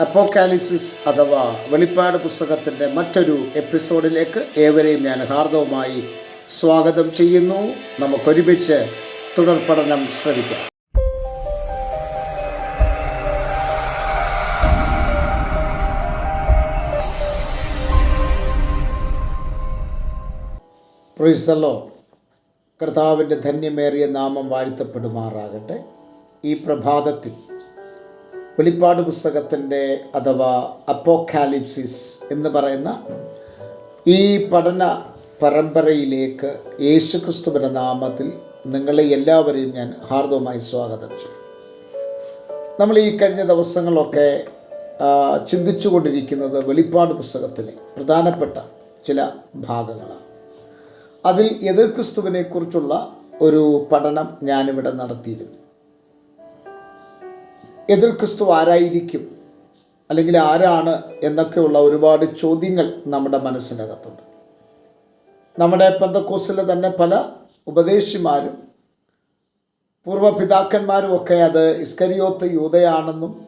അപ്പോക്കാലിപ്സിസ് അഥവാ വെളിപ്പാട് പുസ്തകത്തിന്റെ മറ്റൊരു എപ്പിസോഡിലേക്ക് ഏവരെയും ഞാൻ ഹാർദവുമായി സ്വാഗതം ചെയ്യുന്നു. നമുക്കൊരുമിച്ച് തുടർ പഠനം ശ്രമിക്കാം. പ്രൊയ്സലോ കർത്താവിന്റെ ധന്യമേറിയ നാമം വാഴ്ത്തപ്പെടുമാറാകട്ടെ. ഈ പ്രഭാതത്തിൽ വെളിപ്പാട് പുസ്തകത്തിന്റെ അഥവാ അപ്പോക്കാലിപ്സിസ് എന്ന് പറയുന്ന ഈ പഠന പരമ്പരയിലേക്ക് യേശുക്രിസ്തുവിന്റെ നാമത്തിൽ നിങ്ങളെ എല്ലാവരെയും ഞാൻ ഹാർദവമായി സ്വാഗതം. ചെയ്യും നമ്മൾ ഈ കഴിഞ്ഞ ദിവസങ്ങളൊക്കെ ചിന്തിച്ചു കൊണ്ടിരിക്കുന്നത് വെളിപ്പാട് പുസ്തകത്തിലെ പ്രധാനപ്പെട്ട ചില ഭാഗങ്ങളാണ്. അതിൽ എതിർ ക്രിസ്തുവിനെക്കുറിച്ചുള്ള ഒരു പഠനം ഞാനിവിടെ നടത്തിയിരുന്നു. എതിർ ക്രിസ്തു ആരായിരിക്കും? അല്ലെങ്കിൽ ആരാണ് എന്നൊക്കെയുള്ള ഒരുപാട് ചോദ്യങ്ങൾ നമ്മുടെ മനസ്സിനകത്തുണ്ട്. നമ്മുടെ പന്തക്കോസിലെ തന്നെ പല ഉപദേശിമാരും പൂർവപിതാക്കന്മാരും ഒക്കെ അത് ഇസ്കരിയോത്ത് യൂതയാണെന്നും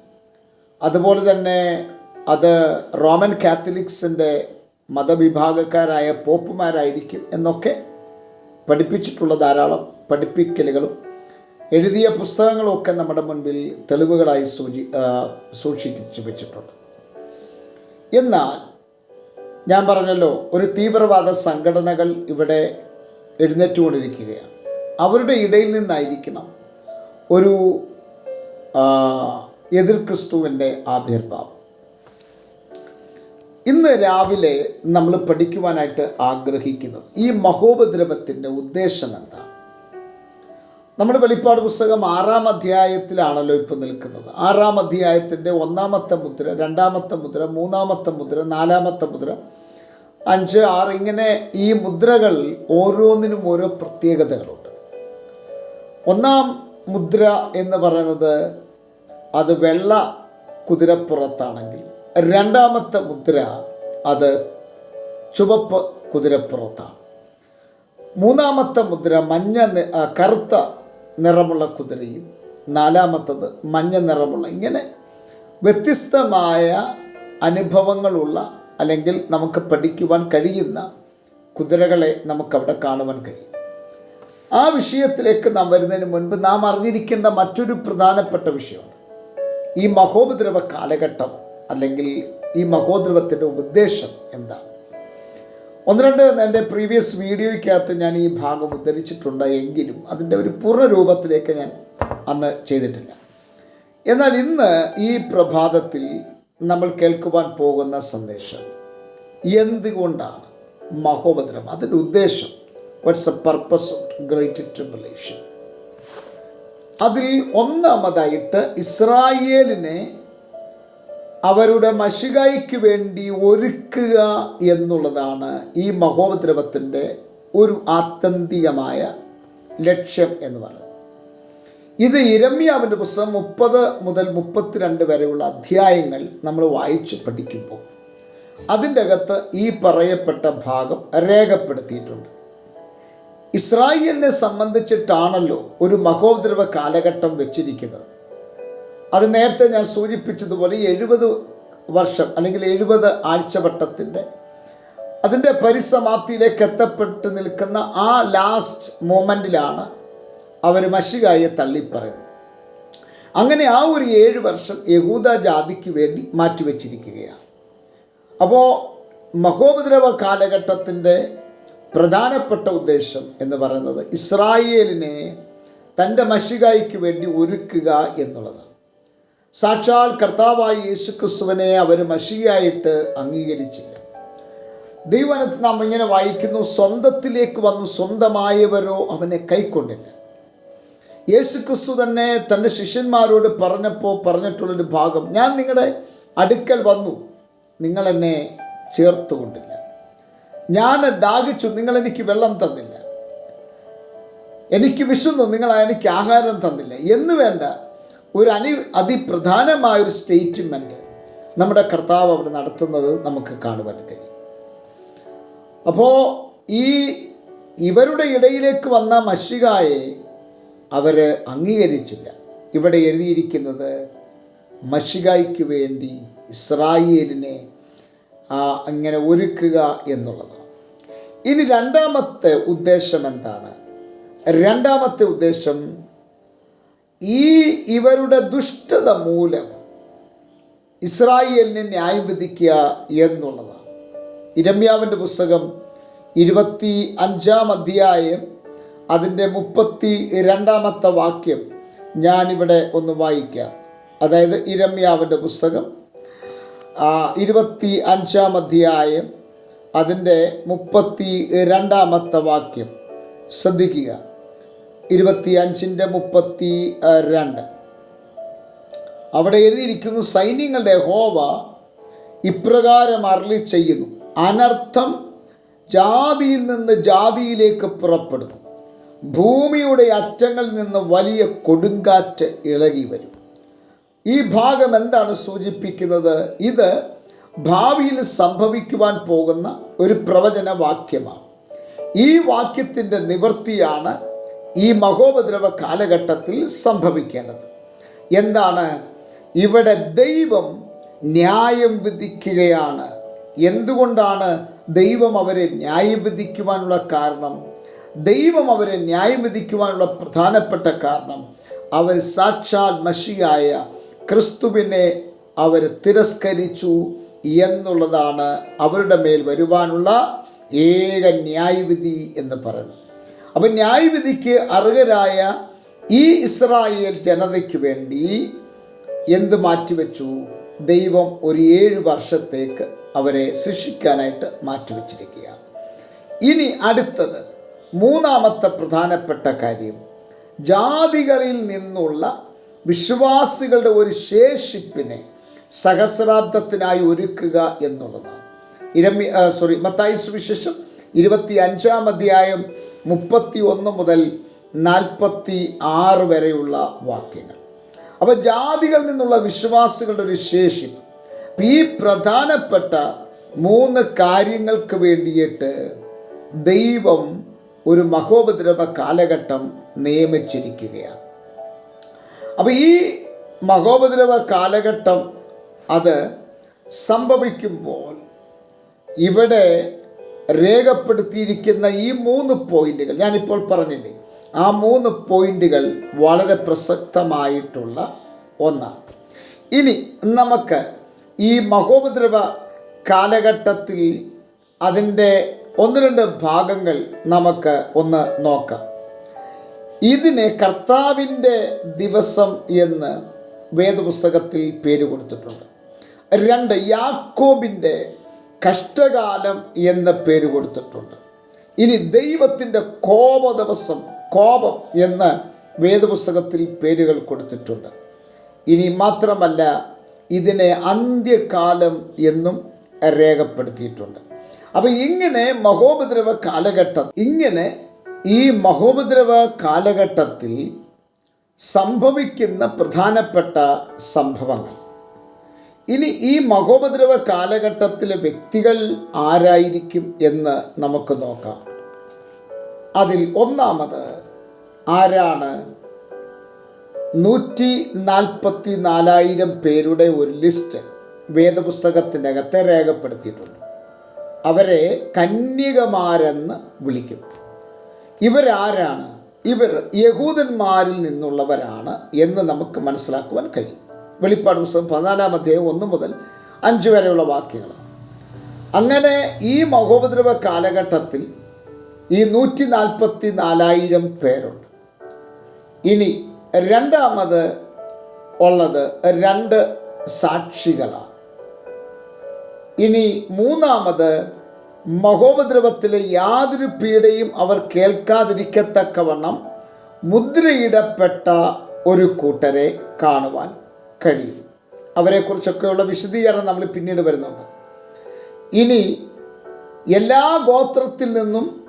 അതുപോലെ തന്നെ അത് റോമൻ കാത്തലിക്സിന്റെ മതവിഭാഗക്കാരായ പോപ്പുമാരായിരിക്കും എന്നൊക്കെ പഠിപ്പിച്ചിട്ടുള്ള ധാരാളം പഠിപ്പിക്കലുകളും എഴുതിയ പുസ്തകങ്ങളൊക്കെ നമ്മുടെ മുൻപിൽ തെളിവുകളായി സൂചി സൂക്ഷിച്ചു വെച്ചിട്ടുണ്ട്. എന്നാൽ ഞാൻ പറഞ്ഞല്ലോ ഒരു തീവ്രവാദ സംഘടനകൾ ഇവിടെ എഴുന്നേറ്റുകൊണ്ടിരിക്കുകയാണ്. അവരുടെ ഇടയിൽ നിന്നായിരിക്കണം ഒരു എതിർ ക്രിസ്തുവിന്റെ ആവിർഭാവം. ഇന്ന് രാവിലെ നമ്മൾ പഠിക്കുവാനായിട്ട് ആഗ്രഹിക്കുന്നത് ഈ മഹോപദ്രവത്തിന്റെ ഉദ്ദേശം എന്താണ്? നമ്മൾ വെളിപ്പാട് പുസ്തകം ആറാം അധ്യായത്തിലാണല്ലോ ഇപ്പോൾ നിൽക്കുന്നത്. ആറാം അധ്യായത്തിന്റെ ഒന്നാമത്തെ മുദ്ര രണ്ടാമത്തെ മുദ്ര മൂന്നാമത്തെ മുദ്ര നാലാമത്തെ മുദ്ര അഞ്ച് ആറ് ഇങ്ങനെ ഈ മുദ്രകൾ ഓരോന്നിനും ഓരോ പ്രത്യേകതകളുണ്ട്. ഒന്നാം മുദ്ര എന്ന് പറയുന്നത് അത് വെള്ള കുതിരപ്പുറത്താണെങ്കിൽ രണ്ടാമത്തെ മുദ്ര അത് ചുവപ്പ് കുതിരപ്പുറത്താണ്. മൂന്നാമത്തെ മുദ്ര മഞ്ഞ കറുത്ത നിറമുള്ള കുതിരയും നാലാമത്തത് മഞ്ഞ നിറമുള്ള ഇങ്ങനെ വ്യത്യസ്തമായ അനുഭവങ്ങളുള്ള അല്ലെങ്കിൽ നമുക്ക് പഠിക്കുവാൻ കഴിയുന്ന കുതിരകളെ നമുക്കവിടെ കാണുവാൻ കഴിയും. ആ വിഷയത്തിലേക്ക് നാം വരുന്നതിന് മുൻപ് നാം അറിഞ്ഞിരിക്കേണ്ട മറ്റൊരു പ്രധാനപ്പെട്ട വിഷയമാണ് ഈ മഹോപദ്രവ കാലഘട്ടം അല്ലെങ്കിൽ ഈ മഹോദ്രവത്തിന്റെ ഉദ്ദേശം എന്താണ്? ഒന്ന് രണ്ട് എന്റെ പ്രീവിയസ് വീഡിയോയ്ക്കകത്ത് ഞാൻ ഈ ഭാഗം ഉദ്ധരിച്ചിട്ടുണ്ട് എങ്കിലും അതിന്റെ ഒരു പൂർണ രൂപത്തിലേക്ക് ഞാൻ അന്ന് ചെയ്തിട്ടില്ല. എന്നാൽ ഇന്ന് ഈ പ്രഭാതത്തിൽ നമ്മൾ കേൾക്കുവാൻ പോകുന്ന സന്ദേശം എന്തുകൊണ്ടാണ്? മഹോപദ്രം അതിന്റെ ഉദ്ദേശം what's a purpose of great tribulation അതിൽ ഒന്നാമതായിട്ട് ഇസ്രായേലിനെ അവരുടെ മഷികായ്ക്ക് വേണ്ടി ഒരുക്കുക എന്നുള്ളതാണ് ഈ മഹോപദ്രവത്തിന്റെ ഒരു ആത്യന്തികമായ ലക്ഷ്യം എന്ന് പറയുന്നത്. ഇത് ഇരമ്യാവിന്റെ പുസ്തകം മുപ്പത് മുതൽ മുപ്പത്തിരണ്ട് വരെയുള്ള അധ്യായങ്ങൾ നമ്മൾ വായിച്ച് പഠിക്കുമ്പോൾ അതിന്റെ അകത്ത് ഈ പറയപ്പെട്ട ഭാഗം രേഖപ്പെടുത്തിയിട്ടുണ്ട്. ഇസ്രായേലിനെ സംബന്ധിച്ചിട്ടാണല്ലോ ഒരു മഹോദ്രവ കാലഘട്ടം വെച്ചിരിക്കുന്നത്. അത് നേരത്തെ ഞാൻ സൂചിപ്പിച്ചതുപോലെ എഴുപത് വർഷം അല്ലെങ്കിൽ എഴുപത് ആഴ്ചവട്ടത്തിന്റെ അതിന്റെ പരിസമാപ്തിയിലേക്ക് എത്തപ്പെട്ട് നിൽക്കുന്ന ആ ലാസ്റ്റ് മൊമെന്റിലാണ് അവർ മഷികായെ തള്ളിപ്പറയുന്നത്. അങ്ങനെ ആ ഒരു ഏഴ് വർഷം യഹൂദ ജാതിക്ക് വേണ്ടി മാറ്റിവെച്ചിരിക്കുകയാണ്. അപ്പോൾ മഹോപദ്രവ കാലഘട്ടത്തിന്റെ പ്രധാനപ്പെട്ട ഉദ്ദേശം എന്ന് പറയുന്നത് ഇസ്രായേലിനെ തന്റെ മഷികായ്ക്ക് വേണ്ടി ഒരുക്കുക എന്നുള്ളതാണ്. സാക്ഷാൽ കർത്താവായ യേശുക്രിസ്തുവിനെ അവർ മഷിയായിട്ട് അംഗീകരിച്ചില്ല. ദൈവനത്ത് നാം ഇങ്ങനെ വായിക്കുന്നു സ്വന്തത്തിലേക്ക് വന്നു സ്വന്തമായവരോ അവനെ കൈക്കൊണ്ടില്ല. യേശുക്രിസ്തു തന്നെ തന്റെ ശിഷ്യന്മാരോട് പറഞ്ഞപ്പോൾ പറഞ്ഞിട്ടുള്ളൊരു ഭാഗം ഞാൻ നിങ്ങളുടെ അടുക്കൽ വന്നു നിങ്ങൾ എന്നെ ചേർത്തുകൊണ്ടില്ല. ഞാൻ ദാഹിച്ചു നിങ്ങൾ എനിക്ക് വെള്ളം തന്നില്ല. എനിക്ക് വിശന്നു നിങ്ങൾ എനിക്ക് ആഹാരം തന്നില്ല. എന്ന് വേണ്ട ഒരു അനി അതിപ്രധാനമായ ഒരു സ്റ്റേറ്റ്മെന്റ് നമ്മുടെ കർത്താവ് അവിടെ നടത്തുന്നത് നമുക്ക് കാണുവാൻ കഴിയും. അപ്പോൾ ഈ ഇവരുടെ ഇടയിലേക്ക് വന്ന മഷികായെ അവർ അംഗീകരിച്ചില്ല. ഇവിടെ എഴുതിയിരിക്കുന്നത് മഷികായ്ക്ക് വേണ്ടി ഇസ്രായേലിനെ അങ്ങനെ ഒരുക്കുക എന്നുള്ളതാണ്. ഇനി രണ്ടാമത്തെ ഉദ്ദേശം എന്താണ്? രണ്ടാമത്തെ ഉദ്ദേശം ഈ ഇവരുടെ ദുഷ്ടത മൂലം ഇസ്രായേലിനെ ന്യായം എന്നുള്ളതാണ്. ഇരമ്യാവിന്റെ പുസ്തകം ഇരുപത്തി അഞ്ചാം അധ്യായം അതിന്റെ മുപ്പത്തി രണ്ടാമത്തെ വാക്യം ഞാനിവിടെ ഒന്ന് വായിക്കാം. അതായത് ഇരമ്യാവിന്റെ പുസ്തകം ഇരുപത്തി അഞ്ചാം അധ്യായം അതിന്റെ മുപ്പത്തി രണ്ടാമത്തെ വാക്യം. ശ്രദ്ധിക്കുക. ഇരുപത്തി അഞ്ചിന്റെ മുപ്പത്തി രണ്ട് അവിടെ എഴുതിയിരിക്കുന്നു സൈന്യങ്ങളുടെ ഹോവ ഇപ്രകാരം അരളി ചെയ്യുന്നു. അനർത്ഥം ജാതിയിൽ നിന്ന് ജാതിയിലേക്ക് പുറപ്പെടുന്നു. ഭൂമിയുടെ അറ്റങ്ങളിൽ നിന്ന് വലിയ കൊടുങ്കാറ്റ് ഇളകി വരും. ഈ ഭാഗം എന്താണ് സൂചിപ്പിക്കുന്നത്? ഇത് ഭാവിയിൽ സംഭവിക്കുവാൻ പോകുന്ന ഒരു പ്രവചന വാക്യമാണ് ഈ വാക്യത്തിന്റെ നിവൃത്തിയാണ് ഈ മഹോപദ്രവ കാലഘട്ടത്തിൽ സംഭവിക്കേണ്ടത്. എന്താണ്? ഇവിടെ ദൈവം ന്യായം വിധിക്കുകയാണ്. എന്തുകൊണ്ടാണ് ദൈവം അവരെ ന്യായം വിധിക്കുവാനുള്ള കാരണം? ദൈവം അവരെ ന്യായം വിധിക്കുവാനുള്ള പ്രധാനപ്പെട്ട കാരണം അവർ സാക്ഷാൽ മഷിയായ ക്രിസ്തുവിനെ അവർ തിരസ്കരിച്ചു എന്നുള്ളതാണ് അവരുടെ മേൽ വരുവാനുള്ള ഏക ന്യായവിധി എന്ന് പറയുന്നത്. അപ്പം ന്യായവിധിക്ക് അർഹരായ ഈ ഇസ്രായേൽ ജനതയ്ക്ക് വേണ്ടി എന്ത് മാറ്റിവെച്ചു? ദൈവം ഒരു ഏഴ് വർഷത്തേക്ക് അവരെ ശിക്ഷിക്കാനായിട്ട് മാറ്റിവെച്ചിരിക്കുകയാണ്. ഇനി അടുത്തത് മൂന്നാമത്തെ പ്രധാനപ്പെട്ട കാര്യം ജാതികളിൽ നിന്നുള്ള വിശ്വാസികളുടെ ഒരു ശേഷിപ്പിനെ സഹസ്രാബ്ദത്തിനായി ഒരുക്കുക എന്നുള്ളതാണ്. ഇരമി സോറി മത്തായി സുവിശേഷം ഇരുപത്തി അഞ്ചാം അധ്യായം മുപ്പത്തി ഒന്ന് മുതൽ നാൽപ്പത്തി ആറ് വരെയുള്ള വാക്യങ്ങൾ. അപ്പോൾ ജാതികളിൽ നിന്നുള്ള വിശ്വാസികളുടെ ഒരു ശേഷി ഈ പ്രധാനപ്പെട്ട മൂന്ന് കാര്യങ്ങൾക്ക് വേണ്ടിയിട്ട് ദൈവം ഒരു മഹോപദ്രവ കാലഘട്ടം നിയമിച്ചിരിക്കുകയാണ്. അപ്പോൾ ഈ മഹോപദ്രവ കാലഘട്ടം അത് സംഭവിക്കുമ്പോൾ ഇവിടെ രേഖപ്പെടുത്തിയിരിക്കുന്ന ഈ മൂന്ന് പോയിന്റുകൾ ഞാനിപ്പോൾ പറഞ്ഞില്ലേ ആ മൂന്ന് പോയിന്റുകൾ വളരെ പ്രസക്തമായിട്ടുള്ള ഒന്നാണ്. ഇനി നമുക്ക് ഈ മഹോപദ്രവ കാലഘട്ടത്തിൽ അതിന്റെ ഒന്ന് രണ്ട് ഭാഗങ്ങൾ നമുക്ക് ഒന്ന് നോക്കാം. ഇതിനെ കർത്താവിന്റെ ദിവസം എന്ന് വേദപുസ്തകത്തിൽ പേര് കൊടുത്തിട്ടുണ്ട്. രണ്ട് യാക്കോബിന്റെ കഷ്ടകാലം എന്ന പേര് കൊടുത്തിട്ടുണ്ട്. ഇനി ദൈവത്തിന്റെ കോപ ദിവസം കോപം എന്ന് വേദപുസ്തകത്തിൽ പേരുകൾ കൊടുത്തിട്ടുണ്ട്. ഇനി മാത്രമല്ല ഇതിനെ അന്ത്യകാലം എന്നും രേഖപ്പെടുത്തിയിട്ടുണ്ട്. അപ്പോൾ ഇങ്ങനെ മഹോപദ്രവ കാലഘട്ടം ഇങ്ങനെ ഈ മഹോപദ്രവ കാലഘട്ടത്തിൽ സംഭവിക്കുന്ന പ്രധാനപ്പെട്ട സംഭവങ്ങൾ. ഇനി ഈ മഹോപദ്രവ കാലഘട്ടത്തിലെ വ്യക്തികൾ ആരായിരിക്കും എന്ന് നമുക്ക് നോക്കാം. അതിൽ ഒന്നാമത് ആരാണ്? നൂറ്റി നാൽപ്പത്തി നാലായിരം പേരുടെ ഒരു ലിസ്റ്റ് വേദപുസ്തകത്തിനകത്ത് രേഖപ്പെടുത്തിയിട്ടുണ്ട്. അവരെ കന്യകമാരെന്ന് വിളിക്കും ഇവരാരാണ്? ഇവർ യഹൂദന്മാരിൽ നിന്നുള്ളവരാണ് എന്ന് നമുക്ക് മനസ്സിലാക്കുവാൻ കഴിയും. വെളിപ്പാട് പുസ്തകം പതിനാലാം അധ്യായം ഒന്ന് മുതൽ അഞ്ച് വരെയുള്ള വാക്യങ്ങൾ. അങ്ങനെ ഈ മഹോപദ്രവ കാലഘട്ടത്തിൽ ഈ നൂറ്റി നാൽപ്പത്തി നാലായിരം പേരുണ്ട്. ഇനി രണ്ടാമത് ഉള്ളത് രണ്ട് സാക്ഷികളാണ്. ഇനി മൂന്നാമത് മഹോപദ്രവത്തിലെ യാതൊരു പീഡയും അവർ കേൾക്കാതിരിക്കത്തക്കവണ്ണം മുദ്രയിടപ്പെട്ട ഒരു കൂട്ടരെ കാണുവാൻ കഴിയും. അവരെക്കുറിച്ചൊക്കെയുള്ള വിശദീകരണം നമ്മൾ പിന്നീട് വരുന്നുണ്ട്. ഇനി എല്ലാ ഗോത്രത്തിൽ നിന്നും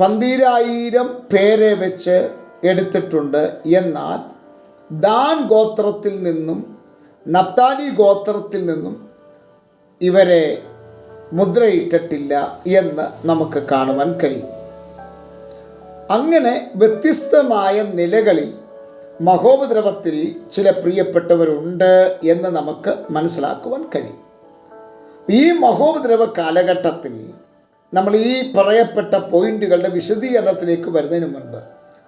പന്തിരായിരം പേരെ വെച്ച് എടുത്തിട്ടുണ്ട്. എന്നാൽ ദാൻ ഗോത്രത്തിൽ നിന്നും നപ്താലി ഗോത്രത്തിൽ നിന്നും ഇവരെ മുദ്രയിട്ടിട്ടില്ല എന്ന് നമുക്ക് കാണുവാൻ കഴിയും. അങ്ങനെ വ്യത്യസ്തമായ നിലകളിൽ മഹോപദ്രവത്തിൽ ചില പ്രിയപ്പെട്ടവരുണ്ട് എന്ന് നമുക്ക് മനസ്സിലാക്കുവാൻ കഴിയും. ഈ മഹോപദ്രവ കാലഘട്ടത്തിൽ നമ്മൾ ഈ പറയപ്പെട്ട പോയിന്റുകളുടെ വിശദീകരണത്തിലേക്ക് വരുന്നതിന് മുൻപ്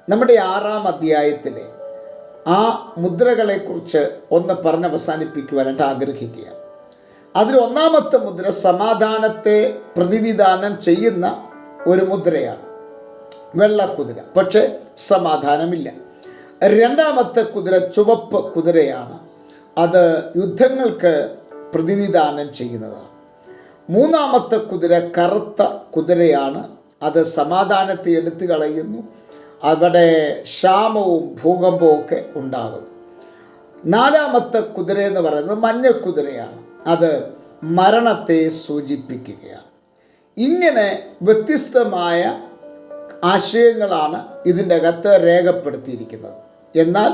നമ്മുടെ ആറാം അധ്യായത്തിലെ ആ മുദ്രകളെക്കുറിച്ച് ഒന്ന് പറഞ്ഞ് അവസാനിപ്പിക്കുവാനായിട്ട് ആഗ്രഹിക്കുക അതിൽ ഒന്നാമത്തെ മുദ്ര സമാധാനത്തെ പ്രതിനിധാനം ചെയ്യുന്ന ഒരു മുദ്രയാണ്. വെള്ളക്കുതിര. പക്ഷേ സമാധാനമില്ല. രണ്ടാമത്തെ കുതിര ചുവപ്പ് കുതിരയാണ്. അത് യുദ്ധങ്ങൾക്ക് പ്രതിനിധാനം ചെയ്യുന്നതാണ്. മൂന്നാമത്തെ കുതിര കറുത്ത കുതിരയാണ്. അത് സമാധാനത്തെ എടുത്തു കളയുന്നു. അവിടെ ക്ഷാമവും ഭൂകമ്പവും ഒക്കെ ഉണ്ടാകുന്നു. നാലാമത്തെ കുതിര എന്ന് പറയുന്നത് മഞ്ഞ മഞ്ഞക്കുതിരയാണ് അത് മരണത്തെ സൂചിപ്പിക്കുകയാണ്. ഇങ്ങനെ വ്യത്യസ്തമായ ആശയങ്ങളാണ് ഇതിന്റെ അകത്ത് രേഖപ്പെടുത്തിയിരിക്കുന്നത്. എന്നാൽ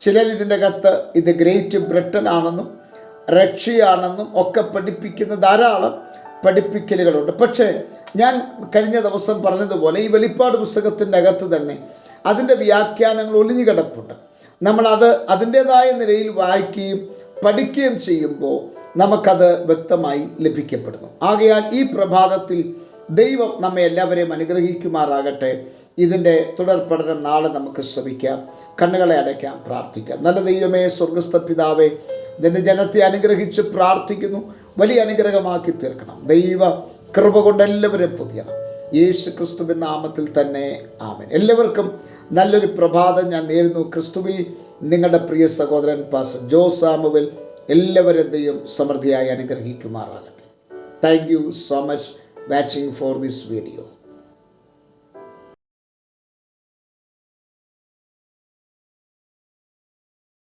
ചിലർ ഇതിന്റെ കത്ത് ഇത് ഗ്രേറ്റ് ബ്രിട്ടൻ ആണെന്നും റഷ്യയാണെന്നും ഒക്കെ പഠിപ്പിക്കുന്ന ധാരാളം പഠിപ്പിക്കലുകളുണ്ട്. പക്ഷേ ഞാൻ കഴിഞ്ഞ ദിവസം പറഞ്ഞതുപോലെ ഈ വെളിപ്പാട് പുസ്തകത്തിന്റെ അകത്ത് തന്നെ അതിന്റെ വ്യാഖ്യാനങ്ങൾ ഒളിഞ്ഞു കിടപ്പുണ്ട്. നമ്മളത് അതിന്റേതായ നിലയിൽ വായിക്കുകയും പഠിക്കുകയും ചെയ്യുമ്പോൾ നമുക്കത് വ്യക്തമായി ലഭിക്കപ്പെടുന്നു. ആകയാൽ ഈ പ്രഭാതത്തിൽ ദൈവം നമ്മെ എല്ലാവരെയും അനുഗ്രഹിക്കുമാറാകട്ടെ. ഇതിന്റെ തുടർ പഠനം നാളെ നമുക്ക് ശ്രമിക്കാം. കണ്ണുകളെ അടയ്ക്കാം പ്രാർത്ഥിക്കാം. നല്ല ദൈവമേ സ്വർഗസ്ഥ പിതാവേ ഇതിന്റെ ജനത്തെ അനുഗ്രഹിച്ച് പ്രാർത്ഥിക്കുന്നു. വലിയ അനുഗ്രഹമാക്കി തീർക്കണം. ദൈവ കൃപ കൊണ്ട് എല്ലാവരെയും പൊതിയണം. യേശു ക്രിസ്തുവിൻ നാമത്തിൽ തന്നെ ആമൻ. എല്ലാവർക്കും നല്ലൊരു പ്രഭാതം ഞാൻ നേരുന്നു. ക്രിസ്തുവിൽ നിങ്ങളുടെ പ്രിയ സഹോദരൻ പാസ് ജോ സാമുവൽ എല്ലാവരെയും സമൃദ്ധിയായി അനുഗ്രഹിക്കുമാറാകട്ടെ. Thank you so much. Watching for this video